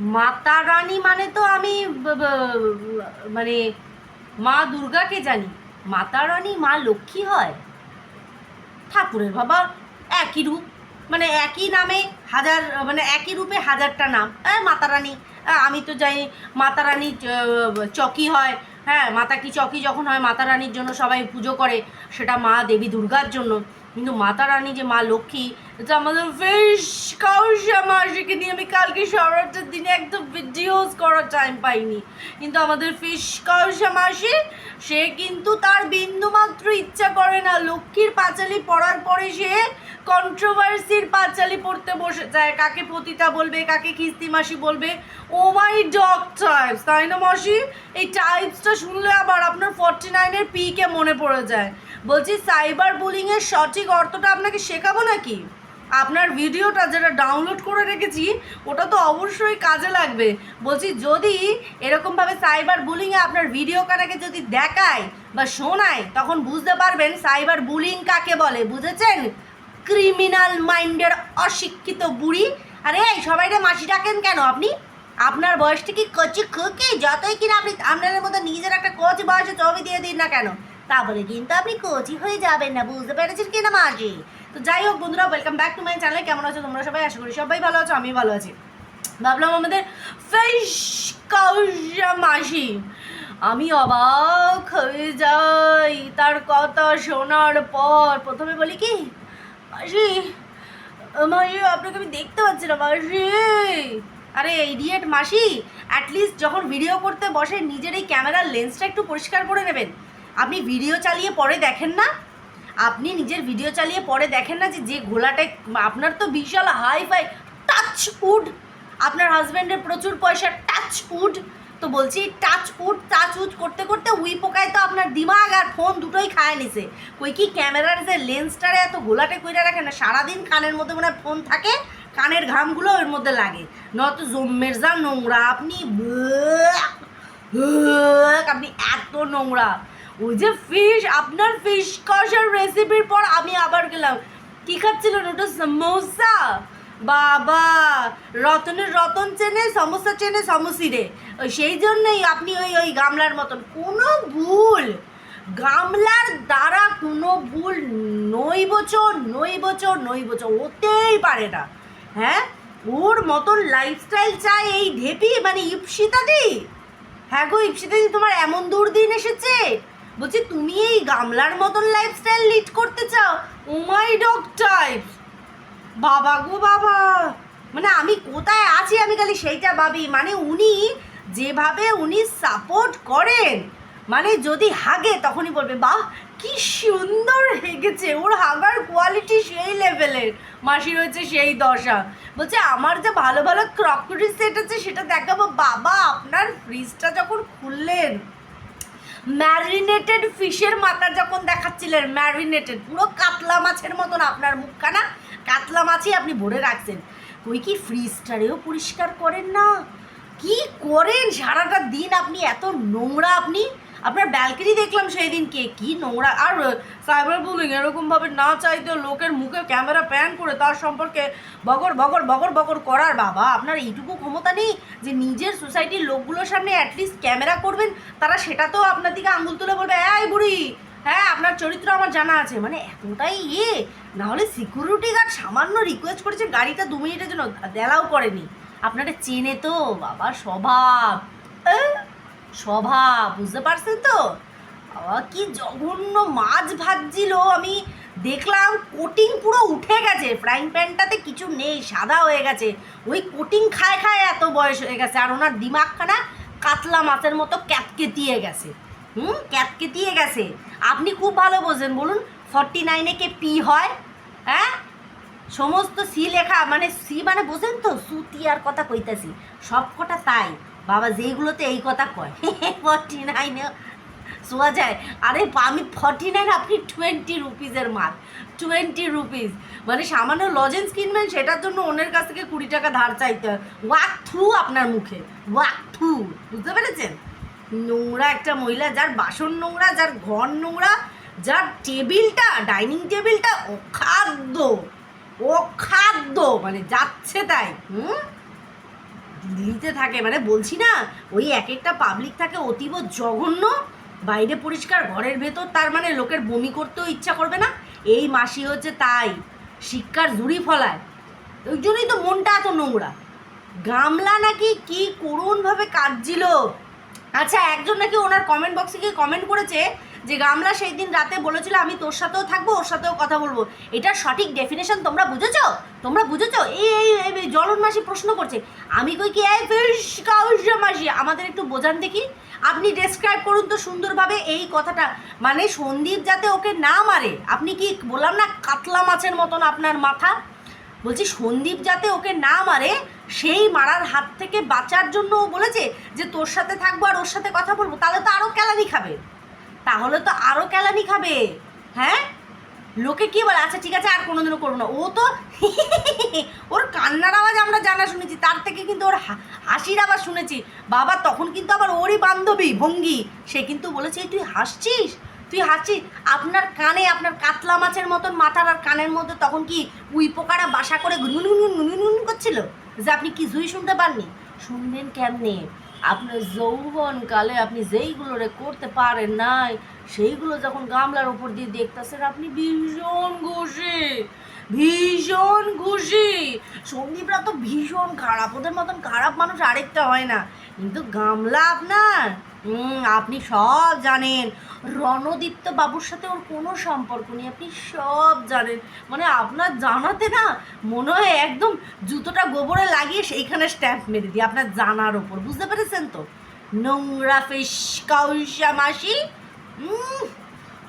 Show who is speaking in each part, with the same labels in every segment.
Speaker 1: মাতা রানী মানে তো আমি মানে মা দুর্গাকে জানি। মাতা রানী মা লক্ষ্মী হয়। ঠাকুরের বাবা একই রূপ মানে একই নামে হাজার মানে একই রূপে হাজারটা নাম। হ্যাঁ মাতা রানী। আমি তো জানি মাতা রানী চকি হয়। হ্যাঁ মাতা কি চকি যখন হয়, মাতা রানীর জন্য সবাই পুজো করে। সেটা মা দেবী দুর্গার জন্য। কিন্তু মাতা রানী যে মা লক্ষ্মী এটা আমাদের বেশ কাউসা মাসিকে নিয়ে আমি কালকে সারাটার দিনে একদম ভিডিওস করার টাইম পাইনি। কিন্তু আমাদের ফিস কাউসা মাসি, সে কিন্তু তার বিন্দুমাত্র ইচ্ছা করে না। লক্ষ্মীর পাঁচালি পড়ার পরে সে কন্ট্রোভার্সির পাঁচালি পড়তে বসে যায়। কাকে পতিতা বলবে, কাকে কিস্তি মাসি বলবে? ও মাই ডগ টাইপস তাই না মাসি? এই টাইপসটা শুনলে আবার আপনার ফর্টি নাইনের পিকে মনে পড়ে যায়। বলছি সাইবার বুলিংয়ের সঠিক অর্থটা আপনাকে শেখাবো নাকি? আপনার ভিডিওটা যেটা ডাউনলোড করে রেখেছি, ওটা তো অবশ্যই কাজে লাগবে। বলছি, যদি এরকমভাবে সাইবার বুলিংয়ে আপনার ভিডিও কাটাকে যদি দেখায় বা শোনায়, তখন বুঝতে পারবেন সাইবার বুলিং কাকে বলে। বুঝেছেন? ক্রিমিনাল মাইন্ডের অশিক্ষিত বুড়ি। আরে, এই সবাইটা মাসি ডাকেন কেন আপনি? আপনার বয়সটা কি কচি খুকি, যতই কিনা আপনি আপনাদের মধ্যে নিজের একটা কচি বয়সে ছবি দিয়ে দিন না কেন তারপরে কিন্তু আপনি কচি হয়ে যাবেন না, বুঝতে পেরেছেন কিনা মাসি? তো যাই হোক বন্ধুরা welcome back to my channel কেমন আছো তোমরা সবাই? আশা করি সবাই ভালো আছো আমি ভালো আছি। ভাবলাম আমাদের ফেস মাসি। আমি অবাক হয়ে যাই তার কথা শোনার পর। প্রথমে বলি কি, মাসি মাসি, আপনাকে আমি দেখতে পাচ্ছি না, মাসি। আরে ইডিয়েট মাসি অ্যাটলিস্ট যখন ভিডিও করতে বসে, নিজের এই ক্যামেরার লেন্সটা একটু পরিষ্কার করে নেবেন। আপনি ভিডিও চালিয়ে পরে দেখেন না? আপনি নিজের ভিডিও চালিয়ে পরে দেখেন না যে যে ঘোলাটায় আপনার তো বিশাল হাই ফাই টাচ উড আপনার হাজব্যান্ডের প্রচুর পয়সা টাচ উড তো বলছি টাচ উড টাচ উড করতে করতে উই পোকায় তো আপনার দিমাগ আর ফোন দুটোই খায় নিছে। কই কি ক্যামেরার যে লেন্সটারে এত ঘোলাটে কইরা রাখে না, সারাদিন কানের মধ্যে মনে ফোন থাকে, কানের ঘামগুলো ওর মধ্যে লাগে। নয়তো জম্মের যা নোংরা, আপনি আপনি এত নোংরা। ওই যে ফিশ আপনার ফিশ কষার রেসিপির পর আমি আবার গেলাম। কি খাচ্ছিলেন ওটা সমোসা। বাবা, রতনের রতন চেনে সমস্যা চেনে, সমসি রে। ওই সেই জন্যই আপনি ওই ওই গামলার মতন। কোনো ভুল। গামলার দ্বারা কোনো ভুল নই বছর নই বছর নই বছর, হতেই পারে না। হ্যাঁ? ওর মতন লাইফস্টাইল চাই এই ঢেপি মানে ইপসিতাদি। হ্যাঁ গো, ইপসিতাদি তোমার এমন দুর্দিন এসেছে? বলছি, তুমি এই গামলার মতন লাইফস্টাইল লিড করতে চাও? ও মাই ডগ টাইপস বাবা গো বাবা! মানে আমি কোথায় আছি আমি খালি সেইটা ভাবি। মানে উনি যেভাবে উনি সাপোর্ট করেন মানে যদি হাগে তখনই বলবে, বাহ, কি সুন্দর হেগেছে, ওর হাগার কোয়ালিটি সেই লেভেলের মাসি রয়েছে সেই দশা। বলছে, আমার যে ভালো ভালো ক্রকরি সেট আছে, সেটা দেখাবো। বাবা, আপনার ফ্রিজটা যখন খুললেন ম্যারিনেটেড ফিশের মাথা যখন দেখাচ্ছিলেন ম্যারিনেটেড পুরো কাতলা মাছের মতন আপনার মুখখানা, কাতলা মাছই আপনি ভরে রাখছেন। ওই কি ফ্রিজটারেও পরিষ্কার করেন না? কি করেন? সারাটা দিন আপনি এত নোংরা আপনি? আপনার ব্যালকনি দেখলাম সেই দিনকে কি নোংরা। আর সাইবার বুলিং এরকমভাবে না চাইতেও লোকের মুখে ক্যামেরা প্যান করে তার সম্পর্কে বগর বগর বগর বগর করার বাবা। আপনার এইটুকু ক্ষমতা নেই যে নিজের সোসাইটির লোকগুলোর সামনে অ্যাটলিস্ট ক্যামেরা করবেন? তারা সেটা তো আপনার দিকে আঙুল তুলে বলবে, এই বুড়ি হ্যাঁ আপনার চরিত্র আমার জানা আছে। মানে এতটাই ইয়ে। নাহলে সিকিউরিটি গার্ড সামান্য রিকোয়েস্ট করেছে, গাড়িটা দু মিনিটের জন্য, দেলাও করেনি। আপনারা চেনে তো, বাবা, স্বভাব। স্বভাব, বুঝতে পারছেন তো? বাবা, কি জঘন্য মাছ ভাজছিল। আমি দেখলাম কোটিং পুরো উঠে গেছে। ফ্রাইং প্যানটাতে কিছু নেই, সাদা হয়ে গেছে। ওই কোটিং খায় খায় এত বয়স হয়ে গেছে, আর ওনার দিমাগখানা কাতলা মাছের মতো ক্যাতকেতিয়ে গেছে। হুম? ক্যাতকেতিয়ে গেছে। আপনি খুব ভালো বোঝেন, বলুন, ফর্টি নাইনে কে পি হয়? হ্যাঁ? সমস্ত সি লেখা মানে সি মানে বোঝেন তো সুতি আর কথা কইতাছি। সব কটা তাই। বাবা, যেইগুলোতে এই কথা কয়। ফর্টি নাইনে শোয়া যায়। আরে আমি ফর্টি নাইন আপনি টোয়েন্টি রুপিজের মাল। টোয়েন্টি রুপিস মানে সামান্য লজেন্স কিনবেন, সেটার জন্য ওনের কাছ থেকে কুড়ি টাকা ধার চাইতে হয়। ওয়াক থ্রু আপনার মুখে? ওয়াক থ্রু বুঝতে পেরেছেন? নোংরা একটা মহিলা, যার বাসন নোংরা, যার ঘর নোংরা, যার টেবিলটা, ডাইনিং টেবিলটা অখাদ্য। অখাদ্য মানে যাচ্ছে তাই, হুম? দিল্লিতে থাকে মানে বলছি না, ওই এক একটা পাবলিক থাকে অতীব জঘন্য, বাইরে পরিষ্কার, ঘরের ভেতর তার মানে লোকের বমি করতেও ইচ্ছা করবে না। এই মাসি হচ্ছে তাই, শিক্ষার ঝুড়ি ফলায়। ওই জন্যই তো মনটা এত নোংরা। গামলা নাকি কি করুণভাবে কাঁদছিল। আচ্ছা একজন নাকি ওনার কমেন্ট বক্সে গিয়ে কমেন্ট করেছে যে গামলা সেই দিন রাতে বলেছিল, আমি তোর সাথেও থাকব, ওর সাথেও কথা বলব। এটার সঠিক ডেফিনেশন তোমরা বুঝেছ? তোমরা বুঝেছ? এই এই জলন মাসি প্রশ্ন করছে। আমি কই কি মাসি, আমাদের একটু বোঝান দেখি। আপনি ডেসক্রাইব করুন তো সুন্দরভাবে এই কথাটা। মানে সন্দীপ যাতে ওকে না মারে। আপনি কি বললাম না, কাতলা মাছের মতন আপনার মাথা? বলছি, সন্দীপ যাতে ওকে না মারে, সেই মারার হাত থেকে বাঁচার জন্য ও বলেছে যে, তোর সাথে থাকব আর ওর সাথে কথা বলব, তাহলে তো আরও ক্যালারি খাবে। তাহলে তো আরও কেলানি খাবে। হ্যাঁ? লোকে কি বলে? আচ্ছা ঠিক আছে, আর কোনোদিনও করব না। ও তো ওর কান্নার আওয়াজ আমরা জানা শুনেছি। তার থেকে কিন্তু ওর হাসির আওয়াজ শুনেছি। বাবা, তখন কিন্তু আবার ওরই বান্ধবী, ভঙ্গি। সে কিন্তু বলেছে, তুই হাসছিস? তুই হাসছিস? আপনার কানে, আপনার কাতলা মাছের মতন মাথার আর কানের মধ্যে তখন কি উই পোকারা বাসা করে গুনগুন গুনগুন করছিল? যে আপনি কি জুই শুনতে পাননি। শুনবেন কেমনে? আপনার যৌবন কালে আপনি যেইগুলোরে করতে পারেন নাই, সেইগুলো যখন গামলার উপর দিয়ে দেখতেছেন, আপনি ভীষণ খুশি ভীষণ খুশি। সন্দীপরা তো ভীষণ খারাপ, ওদের মতন খারাপ মানুষ আরেকটা হয় না। কিন্তু গামলা আপনার আপনি সব জানেন। রণদীপ্ত বাবুর সাথে ওর কোনো সম্পর্ক নেই। আপনি সব জানেন। মানে আপনার জানাতে না মনে হয় একদম জুতোটা গোবরে লাগিয়ে সেইখানে স্ট্যাম্প মেরে দিই, আপনার জানার ওপর। বুঝতে পেরেছেন তো? নোংরা ফিস কাউসা মাসি।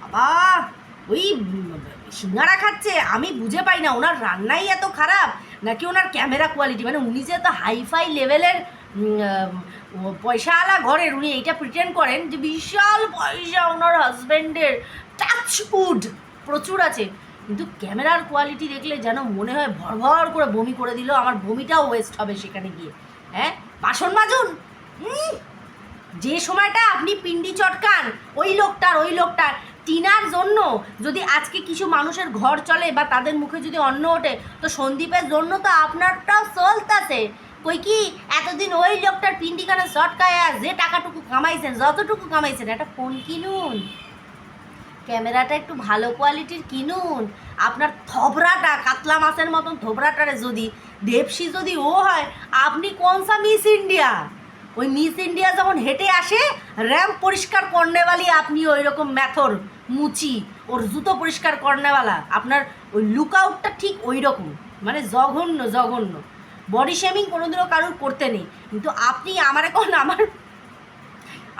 Speaker 1: বাবা, ওই সিঙ্গারা খাচ্ছে, আমি বুঝে পাই না, ওনার রান্নাই এত খারাপ, নাকি ওনার ক্যামেরা কোয়ালিটি মানে উনি যে এত হাইফাই লেভেলের পয়সাওয়ালা ঘরের উনি এইটা প্রিটেন্ড করেন যে বিশাল পয়সা ওনার হাজব্যান্ডের টাচউড প্রচুর আছে। কিন্তু ক্যামেরার কোয়ালিটি দেখলে যেন মনে হয় ভর ভর করে বমি করে দিল, আমার বমিটাও ওয়েস্ট হবে সেখানে গিয়ে। হ্যাঁ? বাসন মাজুন। যে সময়টা আপনি পিন্ডি চটকান, ওই লোকটার ওই লোকটার টিনার জন্য যদি আজকে কিছু মানুষের ঘর চলে বা তাদের মুখে যদি অন্ন ওঠে, তো সন্দীপের জন্য তো আপনারটাও চলতেছে। কই কি, এতদিন ওই লোকটার পিন্ডিখানে চটকায় যে টাকাটুকু কামাইছেন, যতটুকু কামাইছেন একটা ফোন কিনুন। ক্যামেরাটা একটু ভালো কোয়ালিটির কিনুন। আপনার থবরাটা, কাতলা মাছের মতন থবরাটারে যদি, দেবসি যদি ও হয়, আপনি কোন সা মিস ইন্ডিয়া? ওই মিস ইন্ডিয়া যখন হেঁটে আসে র্যাম্প পরিষ্কার করনেওয়ালি আপনি ওই রকম ম্যাথর মুচি, ওর জুতো পরিষ্কার করনেওয়ালা, আপনার ওই লুকআউটটা ঠিক ওই রকম মানে জঘন্য জঘন্য। বডি শেমিং কোনোদিনও কারোর করতে নেই, কিন্তু আপনি আমার এখন আমার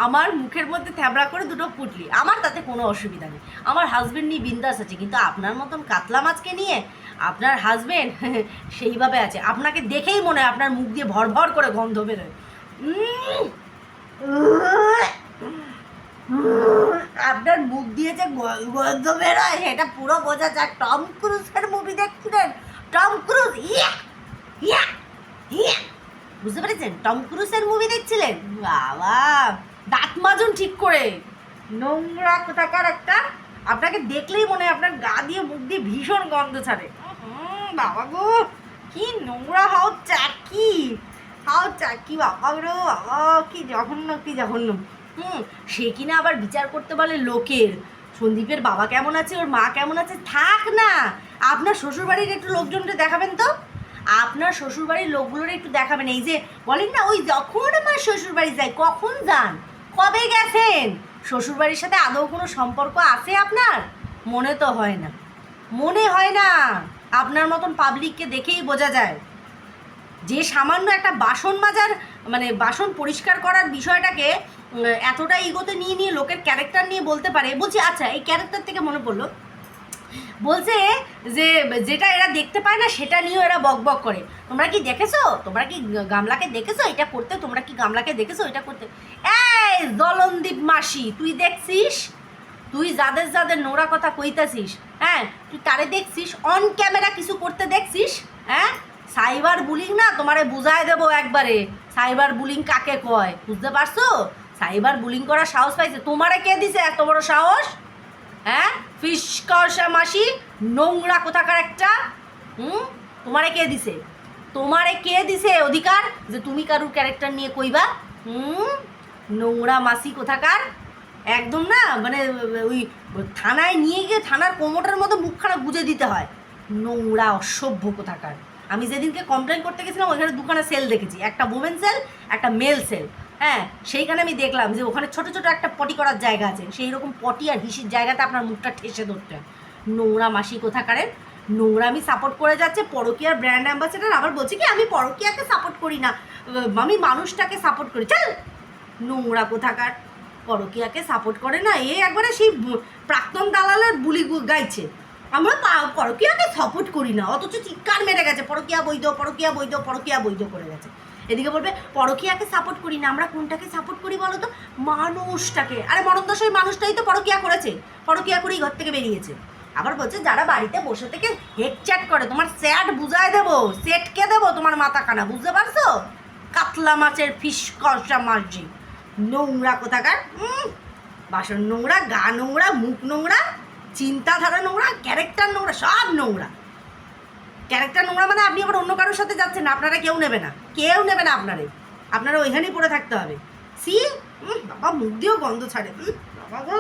Speaker 1: আমার মুখের মধ্যে থ্যাবড়া করে দুটো পুটলি, আমার তাতে কোনো অসুবিধা নেই। আমার হাজবেন্ড নিয়ে বিন্দাস আছে, কিন্তু আপনার মতন কাতলা মাছকে নিয়ে আপনার হাজবেন্ড সেইভাবে আছে। আপনাকে দেখেই মনে হয় আপনার মুখ দিয়ে ভর ভর করে গন্ধ বেরোয়। আপনার মুখ দিয়ে যে গন্ধ বেরোয়, সেটা পুরো বোঝা যায়। টম ক্রুজের মুভি দেখছিলেন? Tom Cruise, yeah yeah yeah. বুঝতে পেরেছেন? টম ক্রুজের মুভি দেখছিলেন? বাবা, দাঁত মাজুন ঠিক করে। নোংরা কোথাকার একটা, আপনাকে দেখলেই মনে হয় আপনার গা দিয়ে, মুখ দিয়ে ভীষণ গন্ধ ছাড়ে। বাবা গো, কি নোংরা হাও চাকি হাও বাবা গো বাবা কি জঘন্য কি জঘন্য। হুম, সে কিনা আবার বিচার করতে বলে লোকের। সন্দীপের বাবা কেমন আছে, ওর মা কেমন আছে, থাক না। আপনার শ্বশুরবাড়ির একটু লোকজনকে দেখাবেন তো। আপনার শ্বশুরবাড়ির লোকগুলোর একটু দেখাবেন। এই যে, বলেন না, ওই যখন আমার শ্বশুরবাড়ি যায়, কখন যান? কবে গেছেন? শ্বশুরবাড়ির সাথে আদৌ কোনো সম্পর্ক আছে আপনার? মনে তো হয় না। মনে হয় না। আপনার মতন পাবলিককে দেখেই বোঝা যায়। যে সামান্য একটা বাসন মাজার মানে বাসন পরিষ্কার করার বিষয়টাকে এতটা ইগোতে নিয়ে নিয়ে লোকের ক্যারেক্টার নিয়ে বলতে পারে। বলছি আচ্ছা এই ক্যারেক্টার থেকে মনে পড়ল। বলছে যে, যেটা এরা দেখতে পায় না, সেটা নিয়েও এরা বক বক করে। তোমরা কি দেখেছ? তোমরা কি গামলাকে দেখেছ? এটা করতে, তোমরা কি গামলাকে দেখেছ? এটা করতে। এই জলনদীপ মাসি, তুই দেখছিস? তুই যাদের যাদের নোংরা কথা কইতাছিস হ্যাঁ? তুই তারে দেখছিস? অন ক্যামেরা কিছু করতে দেখছিস হ্যাঁ? সাইবার বুলিং না, তোমারে বুঝায় দেবো একবারে। সাইবার বুলিং কাকে কয়? বুঝতে পারছ? সাইবার বুলিং করার সাহস পাইছে। তোমারে কে দিছে এত বড় সাহস? হ্যাঁ? ফিস কষা মাসি, নোংরা কোথাকার একটা? হুম? তোমারে কে দিছে? তোমারে কে দিছে অধিকার যে তুমি কারুর ক্যারেক্টার নিয়ে কইবা? হুম? নোংরা মাসি কোথাকার? একদম না মানে ওই থানায় নিয়ে গিয়ে থানার কোমোটার মতো মুখখানা গুজে দিতে হয়। নোংরা, অসভ্য কোথাকার। আমি যেদিনকে কমপ্লেন করতে গেছিলাম, ওইখানে দুখানা সেল দেখেছি। একটা উমেন সেল একটা মেল সেল হ্যাঁ সেইখানে আমি দেখলাম যে ওখানে ছোট ছোট একটা পটি করার জায়গা আছে। সেই রকম পটি আর হিসির জায়গাতে আপনার মুখটা ঠেসে ধরতে হয়। নোংরা মাসি কোথাকারের? নোংরা আমি সাপোর্ট করে যাচ্ছে, পরকিয়ার ব্র্যান্ড অ্যাম্বাসেডার আবার বলছি কি, আমি পরকিয়াকে সাপোর্ট করি না। আমি মানুষটাকে সাপোর্ট করি। চল, নোংরা কোথাকার? পরকিয়াকে সাপোর্ট করে না। এ একবারে সেই প্রাক্তন দালালের বুলি গাইছে। আমরা পরকিয়াকে সাপোর্ট করি না, অথচ চিৎকার মেরে গেছে, পরকিয়া বৈধ পরকিয়া বৈধ পরকিয়া বৈধ করে গেছে। এদিকে বলবে, পরকিয়াকে সাপোর্ট করি না, আমরা কোনটাকে সাপোর্ট করি বলো তো? মানুষটাকে। আরে মরণদশাই মানুষটাই তো পরকিয়া করেছে, পরকিয়া করেই ঘর থেকে বেরিয়েছে। আবার বলছে, যারা বাড়িতে বসে থেকে হেড চ্যাট করে, তোমার স্যাট বুঝায় দেবো সেটকে দেবো তোমার মাথা কানা বুঝতে পারছ? কাতলা মাছের ফিস কষা মার্জি নোংরা কোথাকার? বাসন নোংরা, গা নোংরা, মুখ নোংরা চিন্তাধারা নোংরা ক্যারেক্টার নোংরা, সব নোংরা। ক্যারেক্টার নোংরা মানে আপনি আবার অন্য কারোর সাথে যাচ্ছেন আপনারা কেউ নেবে না। কেউ নেবে না আপনারে। আপনারা ওইখানেই পড়ে থাকতে হবে। সি বাবা, মুখ দিয়েও গন্ধ ছাড়ে। বাবা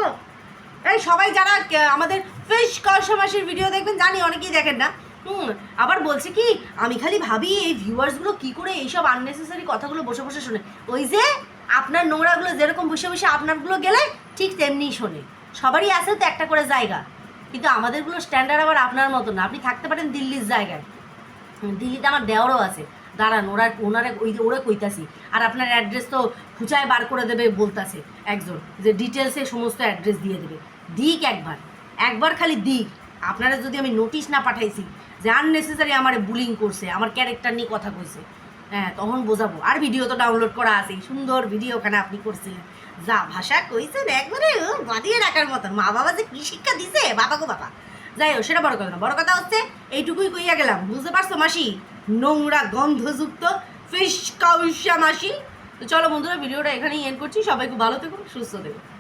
Speaker 1: এই সবাই যারা আমাদের ফিশ কষা মাসের ভিডিও দেখবেন, জানি অনেকেই দেখেন না। হুম, আবার বলছে কি, আমি খালি ভাবি এই ভিউয়ার্সগুলো কি করে এইসব আননেসেসারি কথাগুলো বসে বসে শোনে। ওই যে, আপনার নোংরাগুলো যেরকম বসে বসে আপনারগুলো গেলে, ঠিক তেমনিই শোনে। সবারই আছে তো একটা করে জায়গা। কিন্তু আমাদেরগুলো স্ট্যান্ডার্ড আবার আপনার মতো না। আপনি থাকতে পারেন দিল্লির জায়গায়। দিল্লিতে আমার দেওয়ারও আছে। দাঁড়ান, ওরা, ওনারা ওই ওরে কইতাছি। আর আপনার অ্যাড্রেস তো খুঁচায় বার করে দেবে বলতাছে একজন, যে ডিটেলসে সমস্ত অ্যাড্রেস দিয়ে দেবে। দিক একবার। একবার খালি দিক। আপনারা যদি আমি নোটিশ না পাঠাইছি যে আননেসেসারি আমার বুলিং করছে, আমার ক্যারেক্টার নিয়ে কথা কইছে হ্যাঁ তখন বোঝাবো। আর ভিডিও তো ডাউনলোড করা আছে সুন্দর ভিডিও ওখানে আপনি করছিলেন। যা ভাষা কইছেন একবারে বাঁধিয়ে রাখার মতন। মা বাবা যে কি শিক্ষা দিছে? বাবা গো বাবা। যাই হোক, সেটা বড় কথা না। বড় কথা হচ্ছে, এইটুকুই কইয়া গেলাম। বুঝতে পারছ মাসি? নোংরা, গন্ধযুক্ত, ফিস কাউসা মাসি। তো চলো বন্ধুরা, ভিডিওটা এখানেই এন্ড করছি। সবাই খুব ভালো থেকো, সুস্থ থেকো।